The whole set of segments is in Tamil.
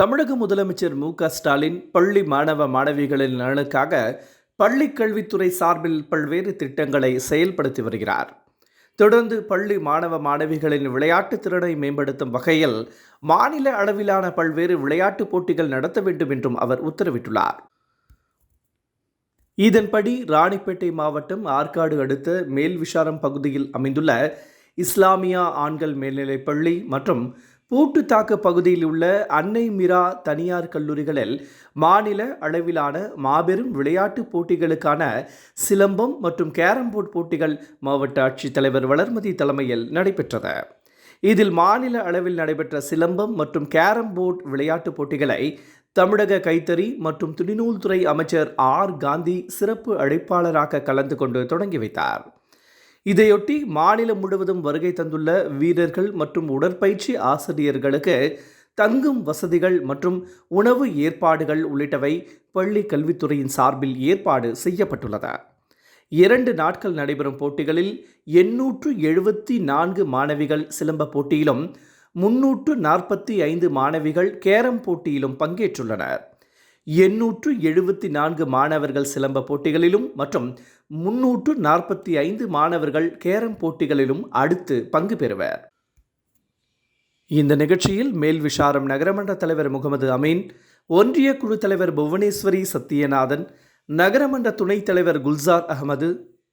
தமிழக முதலமைச்சர் மு க ஸ்டாலின் பள்ளி மாணவ மாணவிகளின் நலனுக்காக பள்ளி கல்வித்துறை சார்பில் பல்வேறு திட்டங்களை செயல்படுத்தி வருகிறார். தொடர்ந்து பள்ளி மாணவ மாணவிகளின் விளையாட்டுத் திறனை மேம்படுத்தும் வகையில் மாநில அளவிலான பல்வேறு விளையாட்டுப் போட்டிகள் நடத்த வேண்டும் என்றும் அவர் உத்தரவிட்டுள்ளார். இதன்படி ராணிப்பேட்டை மாவட்டம் ஆற்காடு அடுத்த மேல்விஷாரம் பகுதியில் அமைந்துள்ள இஸ்லாமியா ஆண்கள் மேல்நிலைப் பள்ளி மற்றும் பூட்டுத்தாக்கு பகுதியில் உள்ள அன்னை மிரா தனியார் கல்லூரிகளில் மாநில அளவிலான மாபெரும் விளையாட்டுப் போட்டிகளுக்கான சிலம்பம் மற்றும் கேரம் போர்டு போட்டிகள் மாவட்ட ஆட்சித்தலைவர் வளர்மதி தலைமையில் நடைபெற்றது. இதில் மாநில அளவில் நடைபெற்ற சிலம்பம் மற்றும் கேரம் போர்டு விளையாட்டுப் போட்டிகளை தமிழக கைத்தறி மற்றும் துணிநூல்துறை அமைச்சர் ஆர். காந்தி சிறப்பு அழைப்பாளராக கலந்து கொண்டு தொடங்கி வைத்தார். இதையொட்டி மாநிலம் முழுவதும் வருகை தந்துள்ள வீரர்கள் மற்றும் உடற்பயிற்சி ஆசிரியர்களுக்கு தங்கும் வசதிகள் மற்றும் உணவு ஏற்பாடுகள் உள்ளிட்டவை பள்ளி கல்வித்துறையின் சார்பில் ஏற்பாடு செய்யப்பட்டுள்ளது. இரண்டு நாட்கள் நடைபெறும் போட்டிகளில் எண்ணூற்று எழுபத்தி நான்கு மாணவிகள் சிலம்ப போட்டியிலும் முன்னூற்று நாற்பத்தி ஐந்து மாணவிகள் கேரம் போட்டியிலும் பங்கேற்றுள்ளனர். எண்ணூற்று எழுபத்தி நான்கு மாணவர்கள் சிலம்ப போட்டிகளிலும் மற்றும் முன்னூற்று நாற்பத்தி ஐந்து மாணவர்கள் கேரம் போட்டிகளிலும் அடுத்து பங்கு பெறுவர். இந்த நிகழ்ச்சியில் மேல் விஷாரம் நகரமன்ற தலைவர் முகமது அமீன் ஒன்றிய குழு தலைவர் புவனேஸ்வரி சத்யநாதன் நகரமன்ற துணைத் தலைவர் குல்சார் அகமது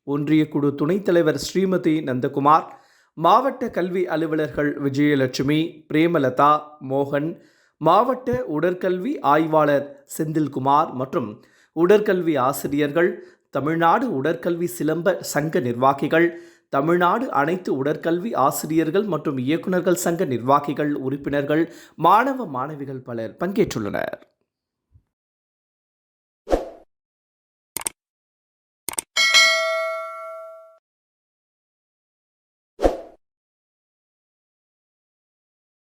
ஒன்றிய குழு துணைத் தலைவர் ஸ்ரீமதி நந்தகுமார் மாவட்ட கல்வி அலுவலர்கள் விஜயலட்சுமி பிரேமலதா மோகன் மாவட்ட உடற்கல்வி ஆய்வாளர் செந்தில்குமார் மற்றும் உடற்கல்வி ஆசிரியர்கள் தமிழ்நாடு உடற்கல்வி சிலம்ப சங்க நிர்வாகிகள் தமிழ்நாடு அனைத்து உடற்கல்வி ஆசிரியர்கள் மற்றும் இயக்குநர்கள் சங்க நிர்வாகிகள் உறுப்பினர்கள் மாணவ மாணவிகள் பலர் பங்கேற்றுள்ளனர்.